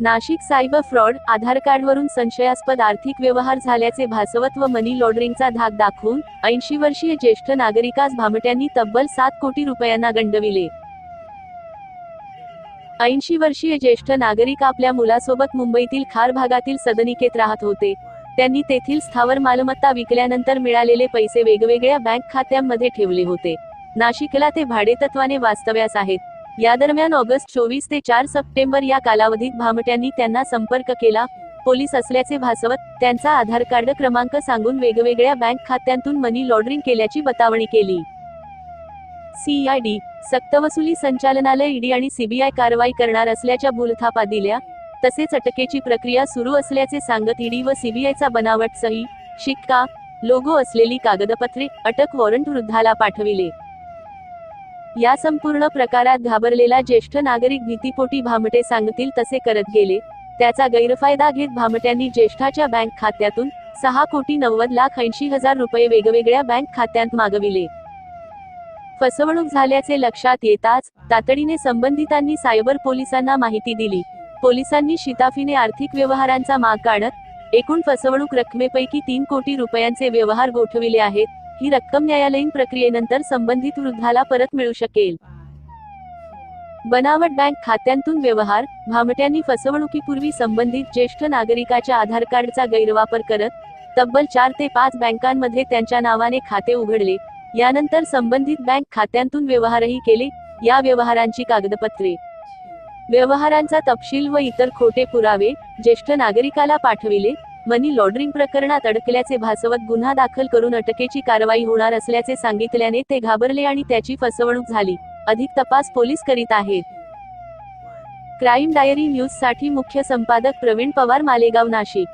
Nashik cyber fraud आधार कार्डवरून संशयास्पद आर्थिक व्यवहार झाल्याचे भासवत व मनी लॉन्ड्रिंगचा धाक दाखवून ऐंशी वर्षीय ज्येष्ठ नागरिकास भामट्यांनी तब्बल सात कोटी रुपयांना गंडविले. ऐंशी वर्षीय ज्येष्ठ नागरिक आपल्या मुलासोबत मुंबईतील खार भागातील सदनिकेत राहत होते. त्यांनी तेथील स्थावर मालमत्ता विकल्यानंतर मिळालेले पैसे वेगवेगळ्या बँक खात्यांमध्ये ठेवले होते. नाशिकला ते भाडेतत्वाने वास्तव्यास आहेत. या दरम्यान ऑगस्ट चोवीस ते चार सप्टेंबर या कालावधीत भामट्यांनी त्यांना संपर्क केला. पोलीस असल्याचे भासवत त्यांचा आधार कार्ड क्रमांक सांगून वेगवेगळ्या बँक खात्यांतून मनी लॉन्ड्रिंग केल्याची बतावणी केली. सीआयडी सक्तवसुली संचालनालय ईडी आणि सीबीआय कारवाई करणार असल्याच्या भूलथापा दिल्या. तसेच अटकेची प्रक्रिया सुरू असल्याचे सांगत ईडी व सीबीआयचा बनावट सही शिक्का लोगो असलेली कागदपत्रे अटक वॉरंट वृद्धाला पाठविले. या संपूर्ण प्रकारात घाबरलेला ज्येष्ठ नागरिक भीतीपोटी भामटे सांगतील तसे करत गेले. त्याचा गैरफायदा घेत भामट्यांनी ज्येष्ठाच्या बँक खात्यातून सहा कोटी नव्वद लाख ऐंशी हजार रुपये वेगवेगळ्या बँक खात्यांत मागविले. फसवणूक झाल्याचे लक्षात येताच तातडीने संबंधितांनी सायबर पोलिसांना माहिती दिली. पोलिसांनी शिताफीने आर्थिक व्यवहारांचा माग काढत एकूण फसवणूक रकमेपैकी तीन कोटी रुपयांचे व्यवहार गोठविले आहेत. ही रक्कम न्यायालयीन प्रक्रियेनंतर संबंधित वृद्धाला परत मिळू शकेल. बनावट बँक खात्यांतून व्यवहार भामट्यांनी फसवणुकीपूर्वी संबंधित ज्येष्ठ नागरिकाच्या आधार कार्डचा गैरवापर करत तब्बल चार ते पाच बँकांमध्ये त्यांच्या नावाने खाते उघडले यानंतर संबंधित बँक खात्यांतून व्यवहारही केले या व्यवहारांची कागदपत्रे. व्यवहारांचा तपशील व इतर खोटे पुरावे ज्येष्ठ नागरिकाला पाठविले मनी लॉन्ड्रिंग प्रकरणात अडकल्याचे भासवत गुन्हा दाखल करून अटकेची कारवाई होणार असल्याचे सांगितल्याने ते घाबरले आणि त्याची फसवणूक झाली. अधिक तपास पोलीस करीत आहेत. क्राईम डायरी न्यूजसाठी मुख्य संपादक प्रवीण पवार मालेगाव नाशिक.